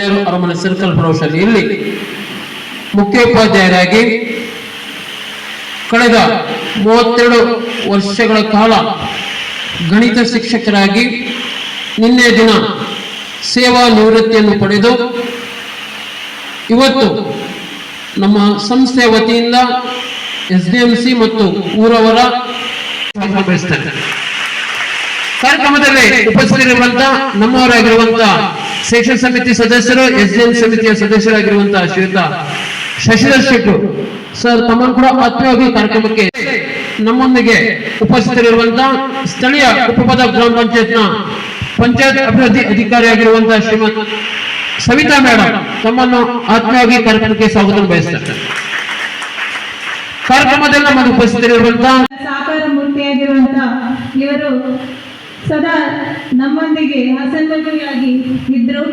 ಶಾರದೆ ಅರಮನೆ ಸರ್ಕಲ್ ಪ್ರೌಢಶಾಲೆಯಲ್ಲಿ ಮುಖ್ಯೋಪಾಧ್ಯಾಯರಾಗಿ ಕಳೆದ ಮೂವತ್ತೆರಡು ವರ್ಷಗಳ ಕಾಲ ಗಣಿತ ಶಿಕ್ಷಕರಾಗಿ ನಿನ್ನೆ ದಿನ ಸೇವಾ ನಿವೃತ್ತಿಯನ್ನು ಪಡೆದು ಇವತ್ತು ನಮ್ಮ ಸಂಸ್ಥೆಯ ವತಿಯಿಂದ ಎಸ್ ಡಿ ಎಂ ಸಿ ಮತ್ತು ಊರವರ ಕಾರ್ಯಕ್ರಮದಲ್ಲಿ ಉಪಸ್ಥಿತರಿರುವಂತಹ ನಮ್ಮವರಾಗಿರುವಂತ ಶಿಕ್ಷಣ ಸಮಿತಿ ಸದಸ್ಯರು, ಎಸ್ ಡಿ ಎಂ ಸಮಿತಿಯ ಸದಸ್ಯರಾಗಿರುವಂತಹ ಶ್ರೀಯುತ ಶಶಿಧರ್ ಶೆಟ್ಟು ಸರ್ ತಮ್ಮನ್ನು ಕೂಡ ಆತ್ಮೀಯವಾಗಿ ಕಾರ್ಯಕ್ರಮಕ್ಕೆ ನಮ್ಮೊಂದಿಗೆ ಉಪಸ್ಥಿತರಿರುವಂತ ಸ್ಥಳೀಯ ಉಪಪದ ಗ್ರಾಮ ಪಂಚಾಯತ್ನ ಪಂಚಾಯತ್ ಅಭಿವೃದ್ಧಿ ಅಧಿಕಾರಿಯಾಗಿರುವಂತಹ ಶ್ರೀಮತ್ ಸವಿತಾ ಮೇಡಮ್ ತಮ್ಮನ್ನು ಆತ್ಮೀಯವಾಗಿ ಕಾರ್ಯಕ್ರಮಕ್ಕೆ ಸ್ವಾಗತ ಬಯಸ್ತಾರೆ ಕಾರ್ಯಕ್ರಮದಲ್ಲಿ ನಮ್ಮನ್ನು ಉಪಸ್ಥಿತರಿರುವಂತಹ ಸಾಕಾರ ಮೂರ್ತಿಯಾಗಿರುವಂತಹ ಇವರು ಸದಾ ನಮ್ಮೊಂದಿಗೆ ಅಸಂಗತಿಯಾಗಿ ಇದ್ರು.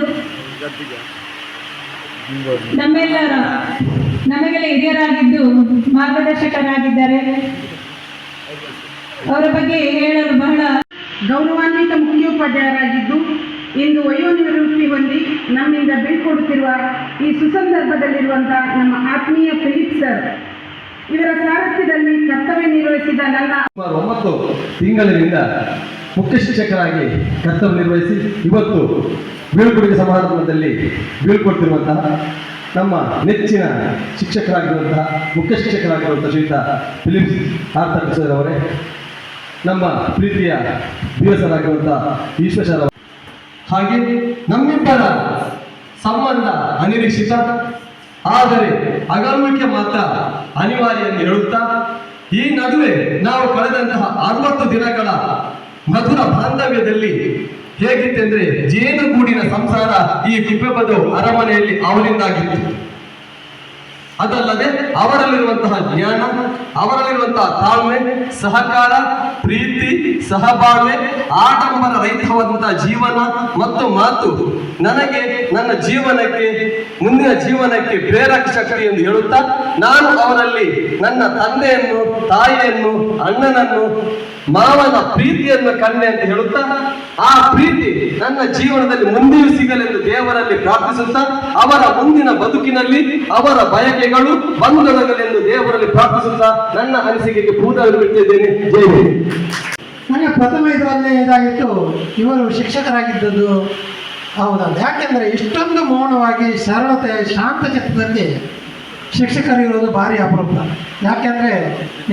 ನಮ್ಮೆಲ್ಲರ ನಮಗೆಲ್ಲ ಹಿರಿಯರಾಗಿದ್ದು ಮಾರ್ಗದರ್ಶಕರಾಗಿದ್ದಾರೆ. ಅವರ ಬಗ್ಗೆ ಹೇಳಲು ಬಹಳ ಗೌರವಾನ್ವಿತ ಮುಖ್ಯೋಪಾಧ್ಯಾಯರಾಗಿದ್ದು, ಇಂದು ವಯೋನಿವೃತ್ತಿ ಹೊಂದಿ ನಮ್ಮಿಂದ ಬೀಳ್ಕೊಡುತ್ತಿರುವ ಈ ಸುಸಂದರ್ಭದಲ್ಲಿರುವಂತಹ ನಮ್ಮ ಆತ್ಮೀಯ ಫಿಲಿಪ್ ಸರ್. ಇವರ ಸಾರಥ್ಯದಲ್ಲಿ ಕರ್ತವ್ಯ ನಿರ್ವಹಿಸಿದ ನನ್ನ ಒಂಬತ್ತು ತಿಂಗಳಿನಿಂದ ಮುಖ್ಯ ಶಿಕ್ಷಕರಾಗಿ ಕರ್ತವ್ಯ ನಿರ್ವಹಿಸಿ ಇವತ್ತು ಬೀಳ್ಕೊಡುಗೆ ಸಮಾರಂಭದಲ್ಲಿ ಬೀಳ್ಕೊಡ್ತಿರುವಂತಹ ನಮ್ಮ ನೆಚ್ಚಿನ ಶಿಕ್ಷಕರಾಗಿರುವಂತಹ ಮುಖ್ಯ ಶಿಕ್ಷಕರಾಗಿರುವಂತಹ ಶ್ರೀತ ಫಿಲಿಪ್ಸ್ ಆರ್ಥ ಸರ್ ಅವರೇ, ನಮ್ಮ ಪ್ರೀತಿಯ ದಿವಸರಾಗಿರುವಂತಹ ಈಶ್ವರ ಹಾಗೆ ನಮ್ಮಿಬ್ಬರ ಸಂಬಂಧ ಅನಿರೀಕ್ಷಿತ, ಆದರೆ ಅಗಮಕ್ಕೆ ಮಾತ್ರ ಅನಿವಾರ್ಯ ಎಂದು ಹೇಳುತ್ತಾ, ಈ ನಡುವೆ ನಾವು ಕಳೆದಂತಹ ಅರವತ್ತು ದಿನಗಳ ಮಧುರ ಬಾಂಧವ್ಯದಲ್ಲಿ ಹೇಗಿತ್ತೆಂದ್ರೆ ಜೇನುಗೂಡಿನ ಸಂಸಾರ ಈ ಕುಪ್ಪೆಬದು ಅರಮನೆಯಲ್ಲಿ ಅವರಿಂದಾಗಿತ್ತು ಅದಲ್ಲದೆ ಅವರಲ್ಲಿರುವಂತಹ ಜ್ಞಾನ, ಅವರಲ್ಲಿರುವಂತಹ ತಾಳ್ಮೆ, ಸಹಕಾರ, ಪ್ರೀತಿ, ಸಹಬಾಳ್ವೆ, ಆಡಂಬರ ರಹಿತವಾದಂತಹ ಜೀವನ ಮತ್ತು ಮಾತು ನನಗೆ ನನ್ನ ಜೀವನಕ್ಕೆ, ಮುಂದಿನ ಜೀವನಕ್ಕೆ ಪ್ರೇರಕ ಶಕ್ತಿ ಎಂದು ಹೇಳುತ್ತಾ, ನಾನು ಅವರಲ್ಲಿ ನನ್ನ ತಂದೆಯನ್ನು, ತಾಯಿಯನ್ನು, ಅಣ್ಣನನ್ನು, ಮಾವನ ಪ್ರೀತಿಯನ್ನು ಕಂಡೆ ಅಂತ ಹೇಳುತ್ತಾ, ಆ ಪ್ರೀತಿ ನನ್ನ ಜೀವನದಲ್ಲಿ ಮುಂದೆಯೂ ಸಿಗಲೆಂದು ದೇವರಲ್ಲಿ ಪ್ರಾರ್ಥಿಸುತ್ತಾ, ಅವರ ಮುಂದಿನ ಬದುಕಿನಲ್ಲಿ, ಅವರ ಬಯಕೆಗಳು ಬಂದೊದಗಲೆಂದು ದೇವರಲ್ಲಿ ಪ್ರಾರ್ಥಿಸುತ್ತಾ ನನ್ನ ಅನಿಸಿಕೆಗೆ ಪೂಜಾವನ್ನು ಬಿಟ್ಟಿದ್ದೇನೆ ಜೈ ಹಿಂದ್. ನನಗೆ ಪ್ರಥಮ ಇದರಲ್ಲಿ ಇದಾಗಿತ್ತು, ಇವರು ಶಿಕ್ಷಕರಾಗಿದ್ದದ್ದು. ಹೌದಲ್ಲ ಯಾಕೆಂದರೆ ಇಷ್ಟೊಂದು ಮೌನವಾಗಿ ಸರಳತೆ ಶಾಂತ ಚಿತ್ರದಲ್ಲಿ ಶಿಕ್ಷಕರಿರೋದು ಭಾರಿ ಅಪರೂಪ. ಯಾಕೆಂದರೆ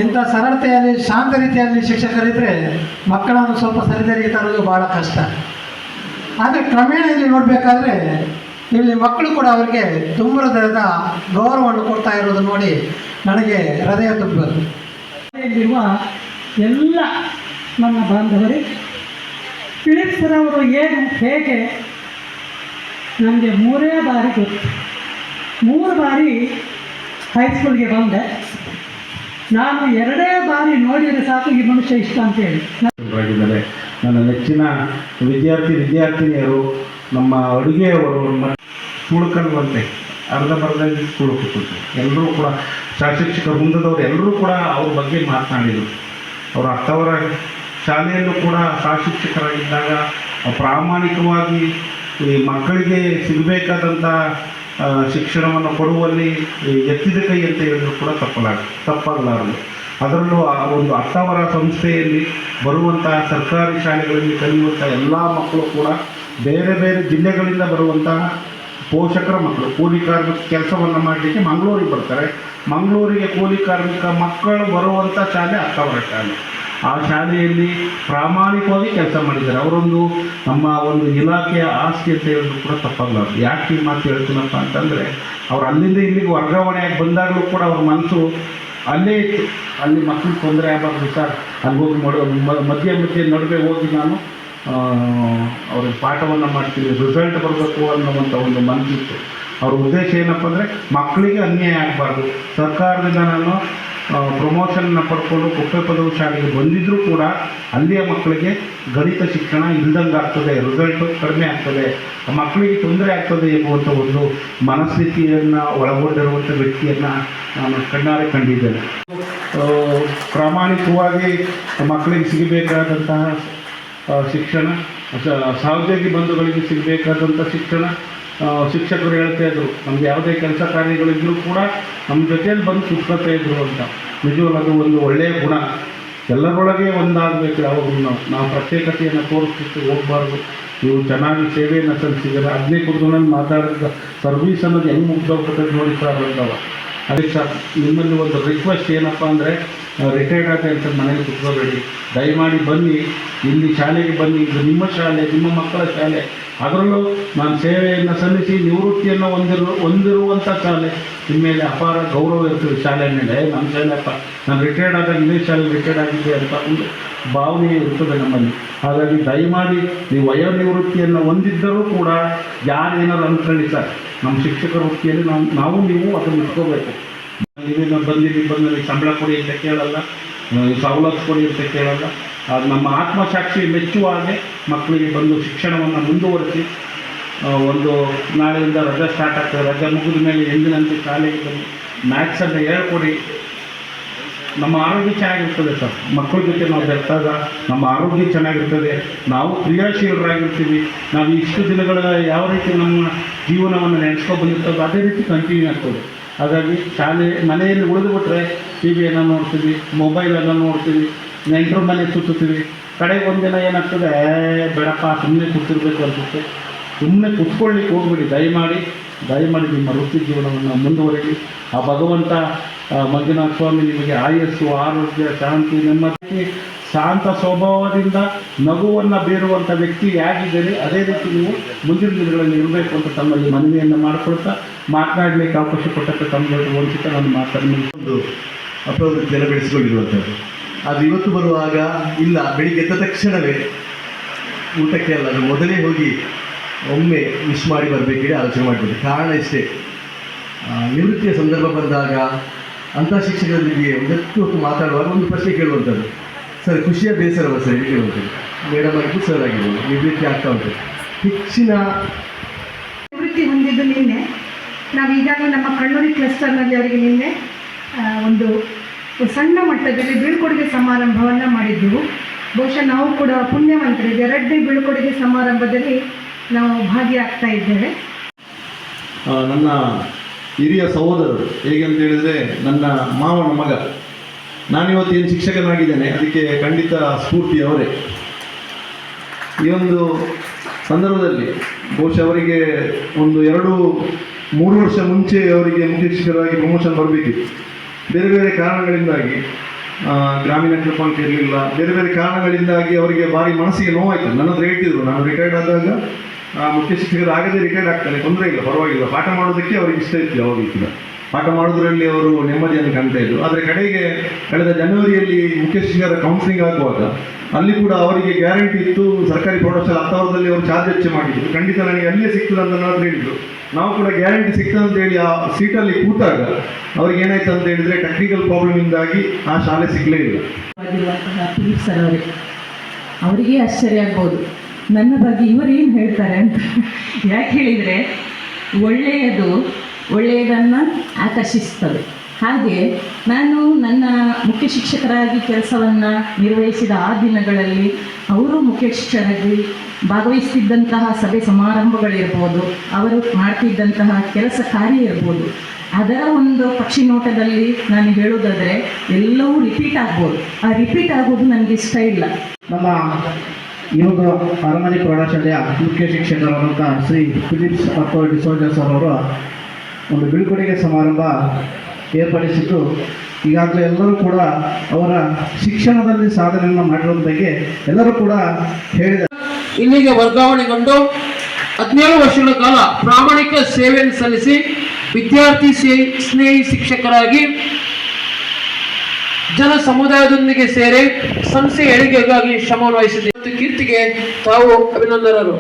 ಇಂಥ ಸರಳತೆಯಲ್ಲಿ, ಶಾಂತ ರೀತಿಯಲ್ಲಿ ಶಿಕ್ಷಕರಿದ್ದರೆ ಮಕ್ಕಳನ್ನು ಸ್ವಲ್ಪ ಸರಿದಾರಿಗೆ ತರೋದು ಭಾಳ ಕಷ್ಟ. ಆದರೆ ಕ್ರಮೇಣ ಇಲ್ಲಿ ನೋಡಬೇಕಾದ್ರೆ ಇಲ್ಲಿ ಮಕ್ಕಳು ಕೂಡ ಅವರಿಗೆ ತುಂಬ ಹೃದಯದ ಗೌರವವನ್ನು ಕೊಡ್ತಾ ಇರೋದು ನೋಡಿ ನನಗೆ ಹೃದಯ ತುಂಬದು ಇಲ್ಲಿರುವ ಎಲ್ಲ ನನ್ನ ಬಾಂಧವರೇ ಫಿಲಿಪ್ಸ್ರವರು ಏನು ಹೇಗೆ ನನಗೆ ಮೂರೇ ಬಾರಿ ಗೊತ್ತು. ಮೂರು ಬಾರಿ ಹೈಸ್ಕೂಲ್ಗೆ ಬಂದೆ. ನಾನು ಎರಡೇ ಬಾರಿ ನೋಡಿದರೆ ಸಾಕು ಈ ಮನುಷ್ಯ ಇಷ್ಟ ಅಂತ ಹೇಳಿ. ನನ್ನ ನೆಚ್ಚಿನ ವಿದ್ಯಾರ್ಥಿ ವಿದ್ಯಾರ್ಥಿನಿಯರು ನಮ್ಮ ಅಡುಗೆಯವರು ನಮ್ಮ ಅರ್ಧ ಅರ್ಧಂಬರ್ಧ ತುಳುಕುತ್ತಿತ್ತು ಎಲ್ಲರೂ ಕೂಡ ಶಿಕ್ಷಕ ವೃಂದದವರು ಎಲ್ಲರೂ ಕೂಡ ಅವ್ರ ಬಗ್ಗೆ ಮಾತನಾಡಿದರು. ಅವರು ಅರ್ಥವರ ಶಾಲೆಯಲ್ಲೂ ಕೂಡ ಸಹಶಿಕ್ಷಕರಾಗಿದ್ದಾಗ ಪ್ರಾಮಾಣಿಕವಾಗಿ ಈ ಮಕ್ಕಳಿಗೆ ಸಿಗಬೇಕಾದಂಥ ಶಿಕ್ಷಣವನ್ನು ಕೊಡುವಲ್ಲಿ ಎತ್ತಿದ ಕೈ ಅಂತ ಹೇಳಿದ್ರು ಕೂಡ ತಪ್ಪಲಾಗ ತಪ್ಪಾಗಲಾರದು. ಅದರಲ್ಲೂ ಆ ಒಂದು ಅತ್ತವರ ಸಂಸ್ಥೆಯಲ್ಲಿ ಬರುವಂತಹ ಸರ್ಕಾರಿ ಶಾಲೆಗಳಲ್ಲಿ ಕಲಿಯುವಂಥ ಎಲ್ಲ ಮಕ್ಕಳು ಕೂಡ ಬೇರೆ ಬೇರೆ ಜಿಲ್ಲೆಗಳಿಂದ ಬರುವಂತಹ ಪೋಷಕರ ಮಕ್ಕಳು ಕೂಲಿ ಕಾರ್ಮಿಕ ಕೆಲಸವನ್ನು ಮಾಡಲಿಕ್ಕೆ ಮಂಗಳೂರಿಗೆ ಬರ್ತಾರೆ. ಮಂಗಳೂರಿಗೆ ಕೂಲಿ ಕಾರ್ಮಿಕ ಮಕ್ಕಳು ಬರುವಂಥ ಶಾಲೆ ಅಕ್ಕವರ ಶಾಲೆ. ಆ ಶಾಲೆಯಲ್ಲಿ ಪ್ರಾಮಾಣಿಕವಾಗಿ ಕೆಲಸ ಮಾಡಿದ್ದಾರೆ. ಅವರೊಂದು ನಮ್ಮ ಒಂದು ಇಲಾಖೆಯ ಆಸ್ತಿ ಅಂತ ಹೇಳೋದು ಕೂಡ ತಪ್ಪಾಗಲಾರ್ದು ಯಾಕೆ ಈ ಮಾತು ಹೇಳ್ತೀನಪ್ಪ ಅಂತಂದರೆ, ಅವ್ರು ಅಲ್ಲಿಂದ ಇಲ್ಲಿಗೆ ವರ್ಗಾವಣೆಯಾಗಿ ಬಂದಾಗಲೂ ಕೂಡ ಅವ್ರ ಮನಸ್ಸು ಅಲ್ಲೇ ಇತ್ತು. ಅಲ್ಲಿ ಮಕ್ಕಳಿಗೆ ತೊಂದರೆ ಆಗಬಾರ್ದು ಸರ್. ಅಲ್ಲಿ ಹೋಗಿ ಮಧ್ಯೆ ಮಧ್ಯೆ ನಡುವೆ ಹೋಗಿ ನಾನು ಅವ್ರಿಗೆ ಪಾಠವನ್ನು ಮಾಡ್ತೀವಿ ರಿಸಲ್ಟ್ ಬರಬೇಕು ಅನ್ನೋವಂಥ ಒಂದು ಮನಸ್ಸಿತ್ತು ಅವ್ರ ಉದ್ದೇಶ ಏನಪ್ಪ ಅಂದರೆ ಮಕ್ಕಳಿಗೆ ಅನ್ಯಾಯ ಆಗಬಾರ್ದು. ಸರ್ಕಾರದಿಂದ ನಾನು ಪ್ರಮೋಷನ್ನ ಪಡ್ಕೊಂಡು ಕುಪ್ಪೆ ಪದವಿ ಶಾಲೆಗೆ ಬಂದಿದ್ದರೂ ಕೂಡ ಅಲ್ಲಿಯ ಮಕ್ಕಳಿಗೆ ಗಣಿತ ಶಿಕ್ಷಣ ಇಲ್ದಂಗೆ ಆಗ್ತದೆ ರಿಸಲ್ಟು ಕಡಿಮೆ ಆಗ್ತದೆ. ಮಕ್ಕಳಿಗೆ ತೊಂದರೆ ಆಗ್ತದೆ ಎಂಬುವಂಥ ಒಂದು ಮನಸ್ಥಿತಿಯನ್ನು ಒಳಗೊಂಡಿರುವಂಥ ವ್ಯಕ್ತಿಯನ್ನು ನಾನು ಕಣ್ಣಾರೆ ಕಂಡಿದ್ದೇನೆ. ಪ್ರಾಮಾಣಿಕವಾಗಿ ಮಕ್ಕಳಿಗೆ ಸಿಗಬೇಕಾದಂತಹ ಶಿಕ್ಷಣ ಸಹೋದ್ಯೋಗಿ ಬಂಧುಗಳಿಗೆ ಸಿಗಬೇಕಾದಂಥ ಶಿಕ್ಷಣ ಶಿಕ್ಷಕರು ಹೇಳ್ತಾ ಇದ್ರು. ನಮ್ಗೆ ಯಾವುದೇ ಕೆಲಸ ಕಾರ್ಯಗಳಿದ್ರೂ ಕೂಡ ನಮ್ಮ ಜೊತೆಯಲ್ಲಿ ಬಂದು ಕುತ್ಕೊತಾ ಇದ್ರು ಅಂತ. ನಿಜವಾಗ ಅದು ಒಂದು ಒಳ್ಳೆಯ ಗುಣ. ಎಲ್ಲರೊಳಗೆ ಒಂದಾಗಬೇಕು ಯಾವಾಗಲೂ ನಾವು. ನಾವು ಪ್ರತ್ಯೇಕತೆಯನ್ನು ತೋರಿಸ್ಲಿಕ್ಕೆ ಹೋಗಬಾರ್ದು. ನೀವು ಚೆನ್ನಾಗಿ ಸೇವೆಯನ್ನು ಸಲ್ಲಿಸಿದ್ದಾರೆ. ಅದನ್ನೇ ಕುರಿತು ಮಾತಾಡಿದ ಸರ್ವೀಸ್ ಅನ್ನೋದು ಹೆಂಗೆ ಮುಗ್ದೋಗ್ತದೆ ನೋಡಿ ಸರ್ ಅಂದವ. ಅದಕ್ಕೆ ಸರ್, ನಿಮ್ಮಲ್ಲಿ ಒಂದು ರಿಕ್ವೆಸ್ಟ್ ಏನಪ್ಪ ಅಂದರೆ ರಿಟೈರ್ಡ್ ಆದ ಅಂತ ಮನೇಲಿ ಕುತ್ಕೋಬೇಡಿ. ದಯಮಾಡಿ ಬನ್ನಿ, ಇಲ್ಲಿ ಶಾಲೆಗೆ ಬನ್ನಿ, ಇದು ನಿಮ್ಮ ಶಾಲೆ, ನಿಮ್ಮ ಮಕ್ಕಳ ಶಾಲೆ. ಅದರಲ್ಲೂ ನಾನು ಸೇವೆಯನ್ನು ಸಲ್ಲಿಸಿ ನಿವೃತ್ತಿಯನ್ನು ಹೊಂದಿರು ಹೊಂದಿರುವಂಥ ಶಾಲೆ ನಿಮ್ಮ ಮೇಲೆ ಅಪಾರ ಗೌರವ ಇರ್ತದೆ ಶಾಲೆ ಮೇಲೆ. "ಏ, ನಮ್ಮ ಶಾಲೆ ಅಪ್ಪ ನಾನು ರಿಟೈರ್ಡ್ ಆದಾಗ ಇದೇ ಶಾಲೆ ರಿಟೈರ್ಡ್ ಆಗಿದ್ದೆ ಅಂತ ಒಂದು ಭಾವನೆ ಇರ್ತದೆ ನಮ್ಮಲ್ಲಿ. ಹಾಗಾಗಿ ದಯಮಾಡಿ ನೀವು ವಯೋನಿವೃತ್ತಿಯನ್ನು ಹೊಂದಿದ್ದರೂ ಕೂಡ ಯಾರು ಏನಾದ್ರು ಅಂದ್ಕೊಳ್ಳಿ ಸರ್? ನಮ್ಮ ಶಿಕ್ಷಕರ ವೃತ್ತಿಯಲ್ಲಿ ನಾವು ನಾವು ನೀವು ಅದನ್ನು ಇಟ್ಕೋಬೇಕು. ನೀವು ಬಂದಿರಿ ಬಂದಲ್ಲಿ ಸಂಬಳ ಕೊಡಿ ಅಂತ ಕೇಳಲ್ಲ ಸವಲತ್ತು ಕೊಡಿ ಅಂತ ಕೇಳಲ್ಲ. ಅದು ನಮ್ಮ ಆತ್ಮಸಾಕ್ಷಿ ಮೆಚ್ಚುವ ಹಾಗೆ ಮಕ್ಕಳಿಗೆ ಬಂದು ಶಿಕ್ಷಣವನ್ನು ಮುಂದುವರಿಸಿ ಒಂದು ನಾಳೆಯಿಂದ ರಜೆ ಸ್ಟಾರ್ಟ್ ಆಗ್ತದೆ. ರಜೆ ಮುಗಿದ ಮೇಲೆ ಎಂದಿನಂತೆ ಶಾಲೆಗೆ ಬಂದು ಮ್ಯಾಥ್ಸನ್ನು ಹೇಳ್ಕೊಡಿ. ನಮ್ಮ ಆರೋಗ್ಯ ಚೆನ್ನಾಗಿರ್ತದೆ ಸರ್. ಮಕ್ಕಳ ಜೊತೆ ನಾವು ಬೆರೆತಾಗ ನಮ್ಮ ಆರೋಗ್ಯ ಚೆನ್ನಾಗಿರ್ತದೆ. ನಾವು ಕ್ರಿಯಾಶೀಲರಾಗಿರ್ತೀವಿ. ನಾವು ಇಷ್ಟು ದಿನಗಳ ಯಾವ ರೀತಿ ನಮ್ಮ ಜೀವನವನ್ನು ನೆನೆಸ್ಕೊ ಬಂದಿರ್ತದೋ ಅದೇ ರೀತಿ ಕಂಟಿನ್ಯೂ ಆಗ್ತದೆ. ಹಾಗಾಗಿ ಶಾಲೆ ಮನೆಯಲ್ಲಿ ಉಳಿದುಬಿಟ್ರೆ ಟಿ ವಿಯನ್ನು ನೋಡ್ತೀವಿ ಮೊಬೈಲನ್ನು ನೋಡ್ತೀವಿ ನೆಂಟರ ಮನೆ ಸುತ್ತೀವಿ ಕಡೆಗೆ ಒಂದಿನ ಏನಾಗ್ತದೆ ಬೇಡಪ್ಪ ಸುಮ್ಮನೆ ಕೂತಿರ್ಬೇಕು ಅನ್ಸುತ್ತೆ. ಸುಮ್ಮನೆ ಕುತ್ಕೊಳ್ಳಿಕ್ಕೆ ಹೋಗ್ಬಿಡಿ. ದಯಮಾಡಿ ದಯಮಾಡಿ ನಿಮ್ಮ ವೃತ್ತಿ ಜೀವನವನ್ನು ಮುಂದುವರಿಸಿ. ಆ ಭಗವಂತ ಮಂಜುನಾಥ ಸ್ವಾಮಿ ನಿಮಗೆ ಆಯಸ್ಸು, ಆರೋಗ್ಯ, ಶಾಂತಿ, ನೆಮ್ಮದಿ, ಶಾಂತ ಸ್ವಭಾವದಿಂದ ನಗುವನ್ನು ಬೀರುವಂಥ ವ್ಯಕ್ತಿ ಹೇಗಿದ್ದೀರಿ ಅದೇ ರೀತಿ ನೀವು ಮುಂದಿನ ದಿನಗಳಲ್ಲಿ ಇರಬೇಕು ಅಂತ ತಮ್ಮಲ್ಲಿ ಮನವಿಯನ್ನು ಮಾಡಿಕೊಳ್ತಾ, ಮಾತನಾಡಲಿಕ್ಕೆ ಅವಕಾಶ ಕೊಟ್ಟಕ್ಕೆ ತಮ್ಮ ವಂಚಿತ ನಾನು ಮಾತನ್ನು. ಒಂದು ಅಪ್ರವೃತ್ತಿಯನ್ನು ಬೆಳೆಸಿಕೊಂಡಿರುವಂಥದ್ದು ಅದು ಇವತ್ತು ಬರುವಾಗ ಇಲ್ಲ, ಬೆಳಿಗ್ಗೆ ಎದ್ದ ತಕ್ಷಣವೇ ಊಟಕ್ಕೆ ಅಲ್ಲ ಅದು ಮೊದಲೇ ಹೋಗಿ ಒಮ್ಮೆ ವಿಶ್ ಮಾಡಿ ಬರಬೇಕಿದೆ, ಆಲೋಚನೆ ಮಾಡಬೇಕು. ಕಾರಣ ಇಷ್ಟೇ. ನಿವೃತ್ತಿಯ ಸಂದರ್ಭ ಬಂದಾಗ ಅಂಥ ಶಿಕ್ಷಕರೊಂದಿಗೆ ಒಂದಷ್ಟು ಹೊತ್ತು ಮಾತಾಡುವಾಗ ಒಂದು ಪ್ರಶ್ನೆ ಕೇಳುವಂಥದ್ದು. ಸರ್, ಖುಷಿಯ ಬೇಸರವ ಸರ್? ಕೇಳುವಂಥದ್ದು. ಮೇಡಮ್ ಆಗಿದ್ದು ಸರ್ ಆಗಿರ್ಬೋದು. ನಿವೃತ್ತಿ ಆಗ್ತಾ ಉಂಟು. ಹೆಚ್ಚಿನ ನಿವೃತ್ತಿ ಹೊಂದಿದ್ದು ನಿನ್ನೆ. ನಾವು ಈಗಾಗಲೇ ನಮ್ಮ ಕಣ್ಣೂರಿ ಕ್ಲಸ್ಟರ್ನಲ್ಲಿ ಅವರಿಗೆ ನಿನ್ನೆ ಒಂದು ಸಣ್ಣ ಮಟ್ಟದಲ್ಲಿ ಬೀಳ್ಕೊಡುಗೆ ಸಮಾರಂಭವನ್ನು ಮಾಡಿದ್ದೆವು. ಬಹುಶಃ ನಾವು ಕೂಡ ಪುಣ್ಯವಂತರಿಗೆ ಎರಡನೇ ಬೀಳ್ಕೊಡುಗೆ ಸಮಾರಂಭದಲ್ಲಿ ನಾವು ಭಾಗಿಯಾಗ್ತಾ ಇದ್ದೇವೆ. ನನ್ನ ಹಿರಿಯ ಸಹೋದರರು ಹೇಗೆ ಅಂತ ಹೇಳಿದರೆ ನನ್ನ ಮಾವನ ಮಗ. ನಾನಿವತ್ತು ಏನು ಶಿಕ್ಷಕನಾಗಿದ್ದೇನೆ, ಅದಕ್ಕೆ ಖಂಡಿತ ಸ್ಫೂರ್ತಿ ಅವರೇ. ಈ ಒಂದು ಸಂದರ್ಭದಲ್ಲಿ ಬಹುಶಃ ಅವರಿಗೆ ಒಂದು ಎರಡು ಮೂರು ವರ್ಷ ಮುಂಚೆ ಅವರಿಗೆ ಮುಖ್ಯ ಶಿಕ್ಷಕರಾಗಿ ಪ್ರಮೋಷನ್ ಬರಬೇಕಿತ್ತು. ಬೇರೆ ಬೇರೆ ಕಾರಣಗಳಿಂದಾಗಿ ಗ್ರಾಮೀಣ ಕೃಪಾಂಕ ಇರಲಿಲ್ಲ. ಬೇರೆ ಬೇರೆ ಕಾರಣಗಳಿಂದಾಗಿ ಅವರಿಗೆ ಭಾರಿ ಮನಸ್ಸಿಗೆ ನೋವಾಯಿತು. ನನ್ನ ಹತ್ರ ಹೇಳ್ತಿದ್ರು, ನಾನು ರಿಟೈರ್ಡ್ ಆದಾಗ ಮುಖ್ಯ ಶಿಕ್ಷಕರು ಆಗದೆ ರಿಟೈರ್ಡ್ ಆಗ್ತಾನೆ ತೊಂದರೆ ಇಲ್ಲ, ಪರವಾಗಿಲ್ಲ. ಪಾಠ ಮಾಡೋದಕ್ಕೆ ಅವ್ರಿಗೆ ಇಷ್ಟ ಇತ್ತು ಯಾವಾಗ ಕೂಡ ಪಾಠ ಮಾಡೋದ್ರಲ್ಲಿ ಅವರು ನೆಮ್ಮದಿಯನ್ನು ಕಾಣ್ತಾ ಇದ್ರು. ಆದರೆ ಕಡೆಗೆ ಕಳೆದ ಜನವರಿಯಲ್ಲಿ ಮುಖ್ಯ ಶಿಕ್ಷಕರ ಕೌನ್ಸಿಲಿಂಗ್ ಆಗುವಾಗ ಅಲ್ಲಿ ಕೂಡ ಅವರಿಗೆ ಗ್ಯಾರಂಟಿ ಇತ್ತು, ಸರ್ಕಾರಿ ಪ್ರೌಢಶಾಲೆ ಹತ್ತಾವರದಲ್ಲಿ ಅವರು ಚಾರ್ಜ್ ಹೆಚ್ಚು ಮಾಡಿದ್ರು. ಖಂಡಿತ ನನಗೆ ಅಲ್ಲೇ ಸಿಗ್ತದೆ ಅಂತ ನಾನು ಹೇಳಿದ್ರು. ನಾವು ಕೂಡ ಗ್ಯಾರಂಟಿ ಸಿಗ್ತದೆ ಅಂತ ಹೇಳಿ ಆ ಸೀಟಲ್ಲಿ ಕೂತಾಗ ಅವ್ರಿಗೆ ಏನಾಯ್ತು ಅಂತ ಹೇಳಿದ್ರೆ ಟೆಕ್ನಿಕಲ್ ಪ್ರಾಬ್ಲಮಿಂದಾಗಿ ಆ ಶಾಲೆ ಸಿಗಲೇ ಇಲ್ಲ. ಅವರಿಗೆ ಆಶ್ಚರ್ಯ ಆಗ್ಬೋದು. ನನ್ನ ಬಗ್ಗೆ ಇವರು ಏನು ಹೇಳ್ತಾರೆ ಅಂತ. ಯಾಕೆ ಹೇಳಿದರೆ, ಒಳ್ಳೆಯದು ಒಳ್ಳೆಯದನ್ನು ಆಕರ್ಷಿಸ್ತದೆ ಹಾಗೆ ನಾನು ನನ್ನ ಮುಖ್ಯ ಶಿಕ್ಷಕರಾಗಿ ಕೆಲಸವನ್ನು ನಿರ್ವಹಿಸಿದ ಆ ದಿನಗಳಲ್ಲಿ ಅವರು ಮುಖ್ಯ ಶಿಕ್ಷಕರಾಗಿ ಭಾಗವಹಿಸ್ತಿದ್ದಂತಹ ಸಭೆ ಸಮಾರಂಭಗಳಿರ್ಬೋದು, ಅವರು ಮಾಡ್ತಿದ್ದಂತಹ ಕೆಲಸ ಕಾರ್ಯ ಇರ್ಬೋದು. ಅದರ ಒಂದು ಪಕ್ಷಿ ನೋಟದಲ್ಲಿ ನಾನು ಹೇಳೋದಾದರೆ ಎಲ್ಲವೂ ರಿಪೀಟ್ ಆಗ್ಬೋದು. ಆ ರಿಪೀಟ್ ಆಗೋದು ನನಗೆ ಇಷ್ಟ ಇಲ್ಲ. ನಮ್ಮ ಯೋಗ ಅರಮನೆ ಪ್ರೌಢಶಾಲೆಯ ಮುಖ್ಯ ಶಿಕ್ಷಕರಾದಂಥ ಶ್ರೀ ಫಿಲಿಪ್ಸ್ ಅಪ್ಪೋ ಡಿಸೋಜಾ ಸರ್ ಅವರು ಒಂದು ಬೀಳ್ಕೊಡುಗೆ ಸಮಾರಂಭ ಏರ್ಪಡಿಸಿದ್ದು, ಈಗಾಗಲೇ ಎಲ್ಲರೂ ಕೂಡ ಅವರ ಶಿಕ್ಷಣದಲ್ಲಿ ಸಾಧನೆಯನ್ನು ಮಾಡಿರೋದ್ರ ಬಗ್ಗೆ ಎಲ್ಲರೂ ಕೂಡ ಹೇಳಿದ ಇಲ್ಲಿಗೆ ವರ್ಗಾವಣೆಗೊಂಡು ಹದಿನೇಳು ವರ್ಷಗಳ ಕಾಲ ಪ್ರಾಮಾಣಿಕ ಸೇವೆಯನ್ನು ಸಲ್ಲಿಸಿ ವಿದ್ಯಾರ್ಥಿ ಸ್ನೇಹಿ ಶಿಕ್ಷಕರಾಗಿ ಜನ ಸಮುದಾಯದೊಂದಿಗೆ ಸೇರಿ ಸಂಸ್ಥೆ ಏಳಿಗೆಗಾಗಿ ಶ್ರಮವನ್ನು ವಹಿಸಿದೆ. ಮತ್ತು ಕೀರ್ತಿಗೆ ತಾವು ಅಭಿನಂದನರು.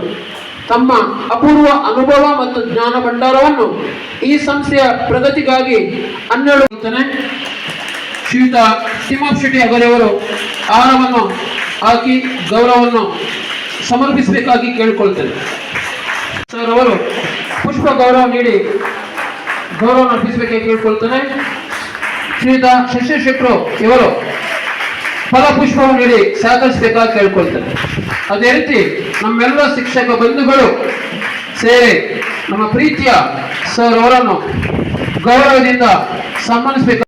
ತಮ್ಮ ಅಪೂರ್ವ ಅನುಭವ ಮತ್ತು ಜ್ಞಾನ ಭಂಡಾರವನ್ನು ಈ ಸಂಸ್ಥೆಯ ಪ್ರಗತಿಗಾಗಿ ಹನ್ನೆರಡು ಶ್ರೀಯುತ ತಿಮ್ಮಪ್ಪ ಶೆಟ್ಟಿ ಅಗರೆಯವರು ಆಹಾರವನ್ನು ಹಾಕಿ ಗೌರವವನ್ನು ಸಮರ್ಪಿಸಬೇಕಾಗಿ ಕೇಳಿಕೊಳ್ತೇನೆ. ಸರ್ ಅವರು ಪುಷ್ಪ ಗೌರವ ನೀಡಿ ಗೌರವ ಅರ್ಪಿಸಬೇಕಾಗಿ ಕೇಳಿಕೊಳ್ತೇನೆ. ಶ್ರೀಯುತ ಶಶಿ ಶೆಟ್ಟರು ಇವರು ಫಲಪುಷ್ಪವನ್ನು ನೀಡಿ ಸಹಕರಿಸಬೇಕಾಗಿ ಅದೇ ರೀತಿ ನಮ್ಮೆಲ್ಲ ಶಿಕ್ಷಕ ಬಂಧುಗಳು ಸೇರಿ ನಮ್ಮ ಪ್ರೀತಿಯ ಸರ್ ಅವರನ್ನು ಗೌರವದಿಂದ ಸನ್ಮಾನಿಸಬೇಕು.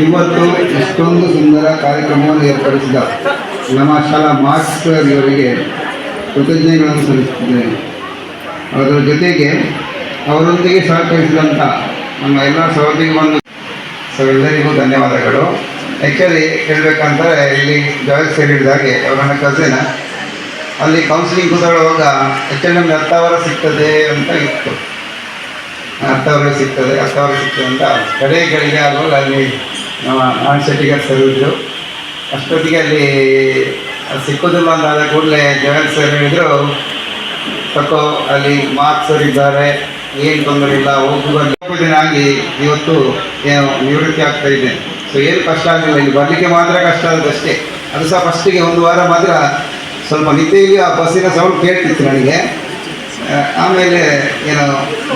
ಇವತ್ತು ಇಷ್ಟೊಂದು ಸುಂದರ ಕಾರ್ಯಕ್ರಮವನ್ನು ಏರ್ಪಡಿಸಿದ ನಮ್ಮ ಶಾಲಾ ಮಾಸ್ಟರ್ ಇವರಿಗೆ ಕೃತಜ್ಞತೆಗಳನ್ನು ಸಲ್ಲಿಸುತ್ತೇನೆ ಅದರ ಜೊತೆಗೆ ಅವರೊಂದಿಗೆ ಸಹಕರಿಸಿದಂಥ ನಮ್ಮ ಎಲ್ಲ ಸಹೋದ್ಯೋಗಿ ಬಂದು ಎಲ್ಲರಿಗೂ ಧನ್ಯವಾದಗಳು. ಆ್ಯಕ್ಚುಲಿ ಹೇಳಬೇಕಂದ್ರೆ ಇಲ್ಲಿ ಜಾಯ್ಸ್ ಹೇಳಿದಾಗೆ ಅವರ ಕಸಿನ ಕಸಿನ್ ಅಲ್ಲಿ ಕೌನ್ಸಿಲಿಂಗ್ ಕೂತಾಡುವಾಗ ಎಚ್ ಎನ್ ಎಂ ಹತ್ತಾವರ ಸಿಗ್ತದೆ ಅಂತ ಇತ್ತು. ಹತ್ತಾವರ ಸಿಗ್ತದೆ ಹತ್ತಾವರ ಸಿಗ್ತದೆ ಅಂತ ಕಡೆ ಕಡೆಗೆ ಆಗುವಾಗ ಅಲ್ಲಿ ನಮ್ಮ ನಾನ್ ಶೆಟ್ಟಿಗರ್ ಸರ್ ಇದ್ದರು ಅಷ್ಟೊತ್ತಿಗೆ ಅಲ್ಲಿ ಸಿಕ್ಕೋದಿಲ್ಲ ಅಂತ ಆದ ಕೂಡಲೇ ಜಗನ್ ಸರ್ ಹೇಳಿದ್ರು ತಕೋ ಅಲ್ಲಿ ಮಾರ್ಕ್ ಸರ್ ಇದ್ದಾರೆ, ಏನು ತೊಂದರೆ ಇಲ್ಲ, ಹೋಗಿ ದಿನ ಆಗಿ ಇವತ್ತು ನಿವೃತ್ತಿ ಆಗ್ತಾ ಇದೆ. ಸೊ ಏನು ಕಷ್ಟ ಆಗಲಿಲ್ಲ, ಇಲ್ಲಿ ಬರಲಿಕ್ಕೆ ಮಾತ್ರ ಕಷ್ಟ ಆದದಷ್ಟೇ ಅದು ಸಹ ಫಸ್ಟಿಗೆ ಒಂದು ವಾರ ಮಾತ್ರ ಸ್ವಲ್ಪ ನಿದ್ದೆಯಲ್ಲಿ ಆ ಬಸ್ಸಿನ ಸೌಂಡ್ ಕೇಳ್ತಿತ್ತು ನನಗೆ. ಆಮೇಲೆ ಏನು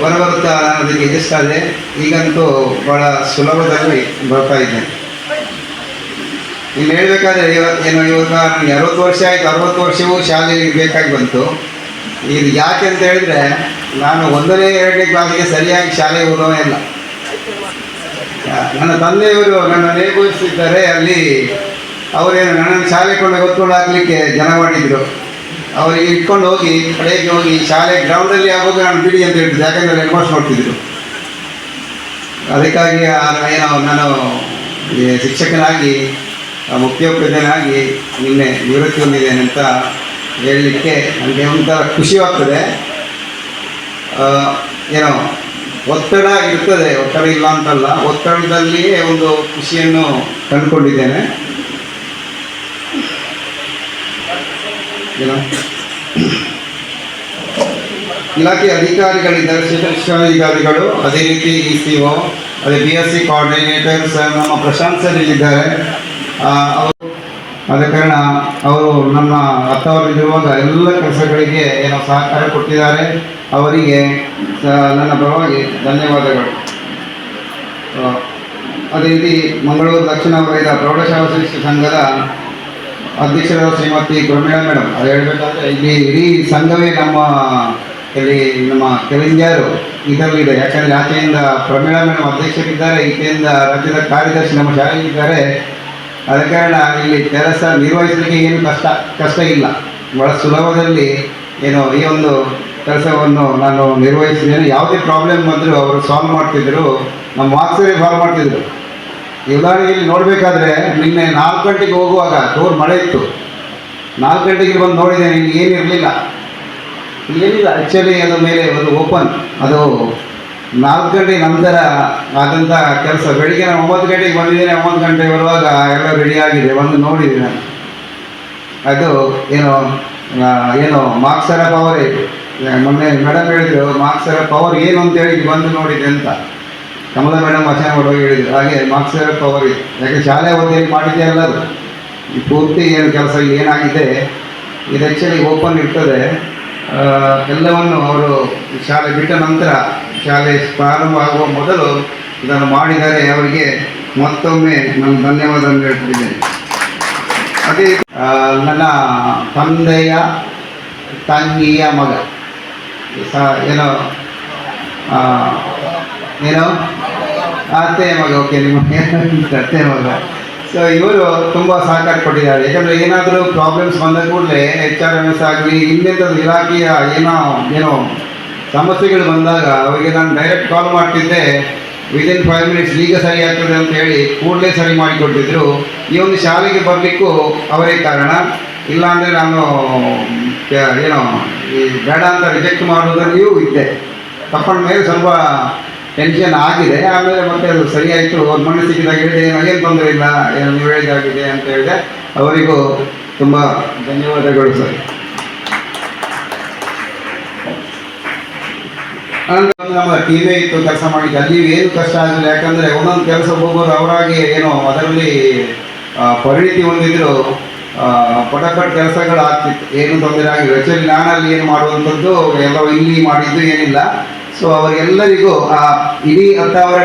ಬರಬರುತ್ತಾ ನಾನು ಅದಕ್ಕೆ ಎದುರಿಸ್ತಾ ಆದೆ ಈಗಂತೂ ಭಾಳ ಸುಲಭದಲ್ಲಿ ಬರ್ತಾ ಇದ್ದೇನೆ ಇನ್ನು ಹೇಳಬೇಕಾದ್ರೆ ಇವತ್ತು ಏನು ಇವಾಗ ನನಗೆ ಅರವತ್ತು ವರ್ಷ ಆಯಿತು, ಅರವತ್ತು ವರ್ಷವೂ ಶಾಲೆಗೆ ಬೇಕಾಗಿ ಬಂತು. ಇದು ಯಾಕೆ ಅಂತ ಹೇಳಿದ್ರೆ ನಾನು ಒಂದನೇ ಎರಡನೇ ಕ್ಲಾಸಿಗೆ ಸರಿಯಾಗಿ ಶಾಲೆಗೆ ಹೋಗೋವೇ ಇಲ್ಲ. ನನ್ನ ತಂದೆಯವರು ನನ್ನ ನೇಮಿಸಿದ್ದಾರೆ, ಅಲ್ಲಿ ಅವರೇನು ನನ್ನನ್ನು ಶಾಲೆ ಕೊಂಡು ಹೊತ್ಕೊಂಡು ಹಾಕ್ಲಿಕ್ಕೆ ಜನ ಮಾಡಿದ್ರು. ಅವರಿಗೆ ಇಟ್ಕೊಂಡು ಹೋಗಿ, ಕಡೆಗೆ ಹೋಗಿ, ಶಾಲೆ ಗ್ರೌಂಡಲ್ಲಿ ಆಗೋದು ನಾನು ಬಿಡಿ ಅಂತ ಹೇಳ್ತಿದ್ದೆ. ಯಾಕಂದರೆ ಹೆಡ್ ಮಾಸ್ಟರ್ ನೋಡ್ತಿದ್ರು. ಅದಕ್ಕಾಗಿ ಏನೋ ನಾನು ಶಿಕ್ಷಕನಾಗಿ ಮುಖ್ಯೋಪಾಧ್ಯಾಯನಾಗಿ ನಿನ್ನೆ ನಿವೃತ್ತಿ ಹೊಂದಿದ್ದೇನೆ ಅಂತ ಹೇಳಲಿಕ್ಕೆ ನನಗೆ ಒಂಥರ ಖುಷಿಯಾಗ್ತದೆ ಏನೋ ಒತ್ತಡ ಇರ್ತದೆ. ಒತ್ತಡ ಇಲ್ಲ ಅಂತಲ್ಲ, ಒತ್ತಡದಲ್ಲಿಯೇ ಒಂದು ಖುಷಿಯನ್ನು ಕಂಡುಕೊಂಡಿದ್ದೇನೆ ಏನೋ ಇಲಾಖೆ ಅಧಿಕಾರಿಗಳಿದ್ದಾರೆ ಶಿಕ್ಷಣಾಧಿಕಾರಿಗಳು. ಅದೇ ರೀತಿ ಇ ಸಿ ಒ ಅದೇ ಬಿ ಎಸ್ ಸಿ ಕೋಆರ್ಡಿನೇಟರ್ಸ್ ನಮ್ಮ ಪ್ರಶಾಂತ್ ಸರ್ ಇಲ್ಲಿದ್ದಾರೆ. ಅವರು ಆದ ಕಾರಣ ಅವರು ನಮ್ಮ ಹತ್ತವರಲ್ಲಿರುವಾಗ ಎಲ್ಲ ಕೆಲಸಗಳಿಗೆ ಏನೋ ಸಹಕಾರ ಕೊಟ್ಟಿದ್ದಾರೆ. ಅವರಿಗೆ ನನ್ನ ಪರವಾಗಿ ಧನ್ಯವಾದಗಳು. ಅದೇ ರೀತಿ ಮಂಗಳೂರು ದಕ್ಷಿಣ ವಲಯದ ಪ್ರೌಢಶಾಲಾ ಶಿಕ್ಷಣ ಸಂಘದ ಅಧ್ಯಕ್ಷರಾದ ಶ್ರೀಮತಿ ಪ್ರಮೀಳಾ ಮೇಡಮ್ ಅದು ಹೇಳಬೇಕಾದ್ರೆ ಇಲ್ಲಿ ಇಡೀ ಸಂಘವೇ ನಮ್ಮ ಇಲ್ಲಿ ನಮ್ಮ ಕೆಲಿಂಜಾರು ಇದರಲ್ಲಿದೆ. ಯಾಕಂದರೆ ಆಚೆಯಿಂದ ಪ್ರಮೀಳಾ ಮೇಡಮ್ ಅಧ್ಯಕ್ಷರಿದ್ದಾರೆ ಈಚೆಯಿಂದ ರಾಜ್ಯದ ಕಾರ್ಯದರ್ಶಿ ನಮ್ಮ ಶಾಲೆಗಿದ್ದಾರೆ ಆದ ಕಾರಣ ಇಲ್ಲಿ ಕೆಲಸ ನಿರ್ವಹಿಸಲಿಕ್ಕೆ ಏನು ಕಷ್ಟ ಕಷ್ಟ ಇಲ್ಲ. ಬಹಳ ಸುಲಭದಲ್ಲಿ ಏನು ಈ ಒಂದು ಕೆಲಸವನ್ನು ನಾನು ನಿರ್ವಹಿಸಿದ್ದೇನೆ. ಯಾವುದೇ ಪ್ರಾಬ್ಲಮ್ ಬಂದರೂ ಅವರು ಸಾಲ್ವ್ ಮಾಡ್ತಿದ್ರು. ನಮ್ಮ ಮಾರ್ಕ್ಸರೇ ಸಾಲ್ವ್ ಮಾಡ್ತಿದ್ರು. ಇಲ್ಲಿ ನೋಡಬೇಕಾದ್ರೆ ನಿನ್ನೆ ನಾಲ್ಕು ಗಂಟೆಗೆ ಹೋಗುವಾಗ ಜೋರು ಮಳೆ ಇತ್ತು. ನಾಲ್ಕು ಗಂಟೆಗೆ ಬಂದು ನೋಡಿದೆ ನಿನ್ಗೆ ಏನಿರಲಿಲ್ಲ. ಏನಿಲ್ಲ ಆ್ಯಕ್ಚುಲಿ ಅದರ ಮೇಲೆ ಒಂದು ಓಪನ್ ಅದು ನಾಲ್ಕು ಗಂಟೆ ನಂತರ ಆದಂಥ ಕೆಲಸ. ಬೆಳಿಗ್ಗೆ ನಾನು ಒಂಬತ್ತು ಗಂಟೆಗೆ ಬಂದಿದ್ದೇನೆ, ಒಂಬತ್ತು ಗಂಟೆ ಬರುವಾಗ ಎಲ್ಲ ರೆಡಿ ಆಗಿದೆ, ಬಂದು ನೋಡಿದೆ ನಾನು. ಅದು ಏನು ಏನು ಮಾರ್ಕ್ಸರ ಪವರ್ ಮೊನ್ನೆ ಮೇಡಮ್ ಹೇಳಿದ್ರು ಮಾರ್ಕ್ಸರ ಪವರ್ ಏನು ಅಂತ ಹೇಳಿ ಬಂದು ನೋಡಿದೆ ಅಂತ. ಕಮಲ ಮೇಡಮ್ ವಚನ ಹೇಳಿದರು ಹೇಳಿದ್ರು. ಹಾಗೆ ಮಾರ್ಕ್ಸರ್ ಪವರ್ ಇದೆ ಯಾಕೆ ಶಾಲೆ ಅವಧಿಯಲ್ಲಿ ಮಾಡಿದ್ದೆ ಅಲ್ಲ ಅದು ಈ ಪೂರ್ತಿ ಏನು ಕೆಲಸ ಏನಾಗಿದೆ? ಇದು ಆ್ಯಕ್ಚುಲಿ ಓಪನ್ ಇರ್ತದೆ ಎಲ್ಲವನ್ನು ಅವರು ಶಾಲೆ ಬಿಟ್ಟ ನಂತರ ಶಾಲೆ ಪ್ರಾರಂಭ ಆಗುವ ಮೊದಲು ಇದನ್ನು ಮಾಡಿದರೆ ಅವರಿಗೆ ಮತ್ತೊಮ್ಮೆ ನಾನು ಧನ್ಯವಾದವನ್ನು ಹೇಳ್ತಿದ್ದೇನೆ. ಅದೇ ನನ್ನ ತಂದೆಯ ತಂಗಿಯ ಮಗ. ಸ, ಏನೋ ಏನೋ ಅತ್ತೆಯ ಮಗ ಓಕೆ ನಿಮ್ಮ ಅತ್ತೆಯ ಮಗ. ಸೊ ಇವರು ತುಂಬ ಸಹಕಾರ ಕೊಟ್ಟಿದ್ದಾರೆ ಯಾಕಂದರೆ ಏನಾದರೂ ಪ್ರಾಬ್ಲಮ್ಸ್ ಬಂದ ಕೂಡಲೇ ಎಚ್ ಆರ್ ಎಂ ಎಸ್ ಆಗಲಿ ಇನ್ನೆಂಥದ್ದು ಇಲಾಖೆಯ ಏನೋ ಏನೋ ಸಮಸ್ಯೆಗಳು ಬಂದಾಗ ಅವರಿಗೆ ನಾನು ಡೈರೆಕ್ಟ್ ಕಾಲ್ ಮಾಡ್ತಿದ್ದೆ. ವಿದಿನ್ ಫೈವ್ ಮಿನಿಟ್ಸ್ ಈಗ ಸರಿ ಆಗ್ತದೆ ಅಂತ ಹೇಳಿ ಕೂಡಲೇ ಸರಿ ಮಾಡಿಕೊಟ್ಟಿದ್ರು. ಈ ಒಂದು ಶಾಲೆಗೆ ಬರಲಿಕ್ಕೂ ಅವರೇ ಕಾರಣ. ಇಲ್ಲಾಂದರೆ ನಾನು ಏನೋ, ಈ ಬೇಡ ಅಂತ ರಿಜೆಕ್ಟ್ ಮಾಡುವುದರಲ್ಲಿಯೂ ಇದ್ದೆ. ತಪ್ಪಂದ ಮೇಲೆ ಸ್ವಲ್ಪ ಟೆನ್ಷನ್ ಆಗಿದೆ, ಆಮೇಲೆ ಮತ್ತೆ ಅದು ಸರಿಯಾಯಿತು. ಅವ್ರ ಮಣ್ಣು ಸಿಕ್ಕಿದಾಗ ಹೇಳಿದೆ, ನನಗೇನು ತೊಂದರೆ ಇಲ್ಲ, ಏನು ಅಂತ ಹೇಳಿದೆ. ಅವರಿಗೂ ತುಂಬ ಧನ್ಯವಾದಗಳು ಸರ್. ಒಂದು ನಮ್ಮ ಟೀಮೇ ಇತ್ತು, ಕೆಲಸ ಮಾಡಿದ್ದು. ಅಲ್ಲಿ ಏನು ಕಷ್ಟ ಆಗಲಿಲ್ಲ ಯಾಕಂದರೆ ಒಂದೊಂದು ಕೆಲಸ ಹೋಗೋರು ಅವರಾಗಿ ಏನು ಅದರಲ್ಲಿ ಪರಿಣಿತಿ ಹೊಂದಿದ್ರು ಪಟಾಪಟ್ ಕೆಲಸಗಳು ಆಗ್ತಿತ್ತು ಏನು ತೊಂದರೆ ಆಗಿಲ್ಲ. ಆ್ಯಕ್ಚುಲಿ ನಾನಲ್ಲಿ ಏನು ಮಾಡುವಂಥದ್ದು, ಎಲ್ಲ ಇಲ್ಲಿ ಮಾಡಿದ್ದು ಏನಿಲ್ಲ. ಸೊ ಅವರಿಗೆಲ್ಲರಿಗೂ ಆ ಇಡೀ ಹತ್ತಾವರ